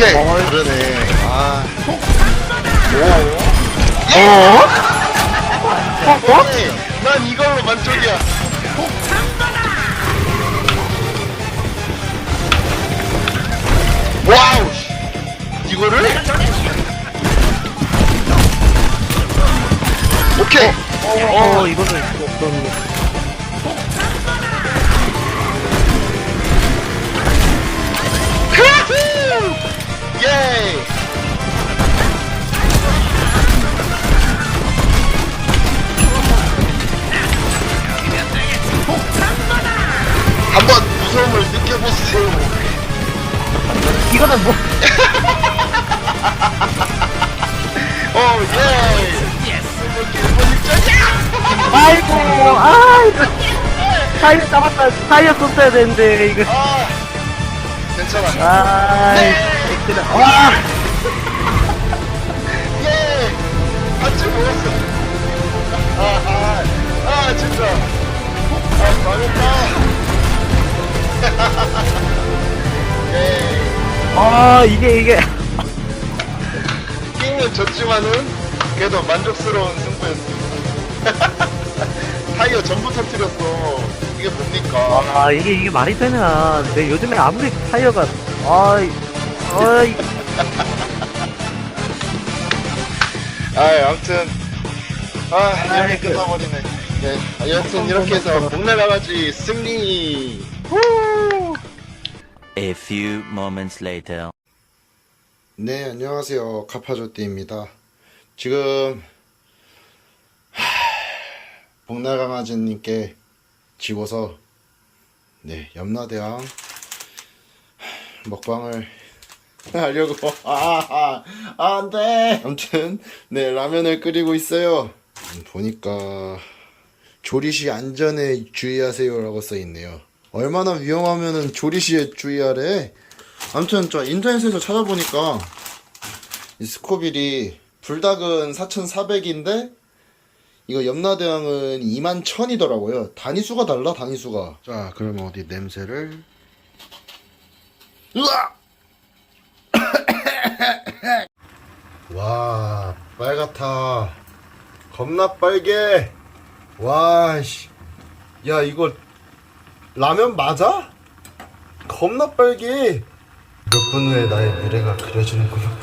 오케이. 그러네. 아. 어? 오케이 난 이걸로 만족이야. 와우 씨. 이거를? 오케이. 어, 이거는 어떤. 예이 한번 무서움을 느껴보세요 이거는 뭐. 오 예이 아이고, 아이고. 타이어 잡았다. 타이어 썼어야 되는데, 이거. 아 괜찮아 아 이, 그래. 와! 예! 한줄 먹었어. 아 아 아, 진짜. 아 망했다. 예. 아, 이게, 이게. 게임은 졌지만은 그래도 만족스러운 승부였습니다 타이어 전부 터뜨렸어. 이게 뭡니까? 아, 이게, 이게 말이 되냐. 내 요즘에 아무리 타이어가, 아 이, 아이. 아 아무튼 아 이렇게 끝나버리네 네 여튼 이렇게 해서 복날아가지 승리 후! A few moments later. 네, 안녕하세요. 카파조띠입니다. 지금 하... 복날강아지님께 지고서 네, 염라대왕 하, 먹방을 하려고 아, 아, 안 돼. 아무튼 네, 라면을 끓이고 있어요. 음, 보니까 조리시 안전에 주의하세요 라고 써 있네요. 얼마나 위험하면은 조리시에 주의하래. 아무튼 저 인터넷에서 찾아보니까 이 스코빌이 불닭은 4,400인데 이거 염라대왕은 21,000이더라고요. 단위수가 달라 단위수가. 자, 그러면 어디 냄새를 으아! 와, 빨갛다. 겁나 빨개. 와, 씨. 야, 이거 라면 맞아? 겁나 빨개. 몇 분 후에 나의 미래가 그려지는구만.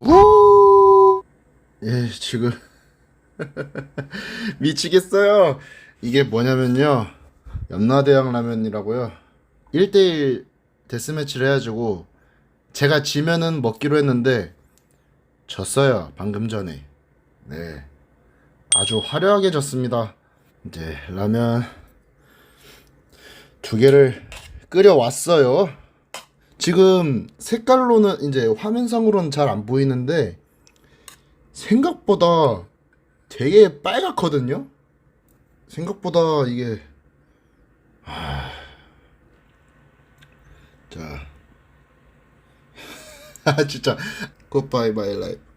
우! 예, 지금 미치겠어요. 이게 뭐냐면요. 염라대왕 라면이라고요. 1대1 데스매치를 해가지고 제가 지면은 먹기로 했는데 졌어요. 방금 전에. 네. 아주 화려하게 졌습니다. 이제 라면 두 개를 끓여 왔어요. 지금 색깔로는 이제 화면상으로는 잘 안 보이는데 생각보다 되게 빨갛거든요. 생각보다 이게 아... 자, 아 진짜 굿바이 마이 라이프.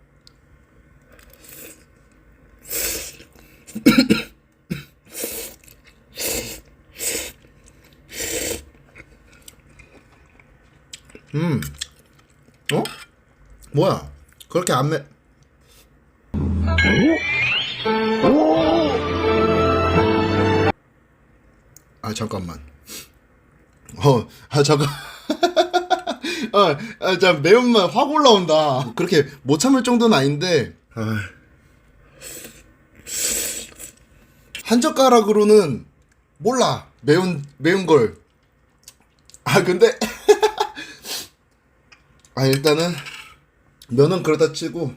음, 어? 뭐야? 그렇게 안 매? 아 잠깐만. 어, 아 잠깐. 아, 아, 자 매운맛 확 올라온다. 그렇게 못 참을 정도는 아닌데. 아. 한 젓가락으로는 몰라 매운 매운 걸. 아 근데 아 일단은 면은 그러다 치고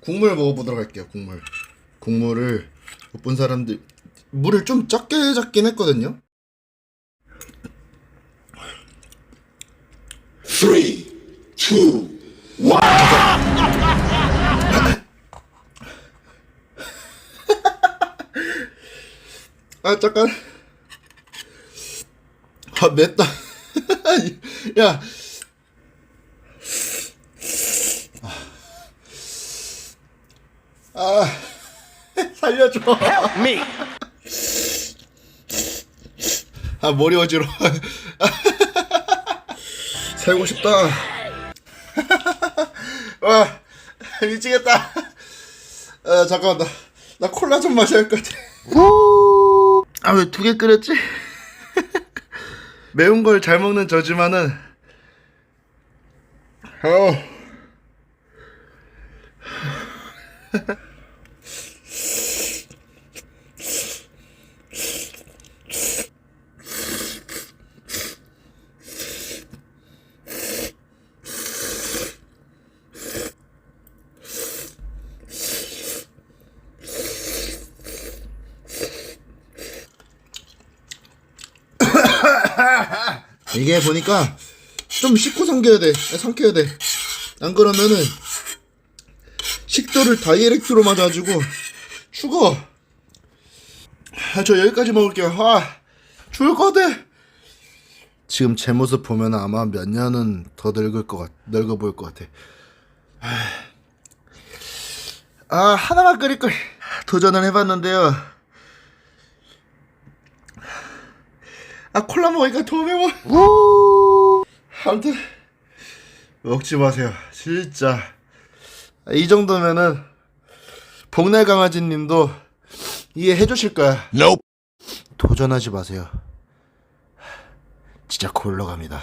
국물 먹어보도록 할게요. 국물. 국물을 못 본 사람들 물을 좀 적게 잡긴 했거든요. Two, 아 잠깐. 아 맵다. 야. 아 살려줘. 미! 아 머리 어지러. 살고 싶다. 와 미치겠다. 아 잠깐만 나, 나 콜라 좀 마셔야 할 것 같아. 아왜 두 개 끓였지? 매운 걸 잘 먹는 저지만은 어. 이게 보니까 좀 씻고 삼겨야 돼. 삼켜야 돼. 안 그러면은 식도를 다이렉트로 맞아가지고 죽어. 아, 저 여기까지 먹을게요. 아, 죽을 것 같아. 지금 제 모습 보면 아마 몇 년은 더 늙을 것 같, 늙어 보일 것 같아. 아, 하나만 끓일 걸 도전을 해봤는데요. 아 콜라 먹으니까 더 매워. 아무튼 먹지 마세요. 진짜 이 정도면은 복날 강아지님도 이해해 주실 거야. Nope. 도전하지 마세요. 진짜 골러 갑니다.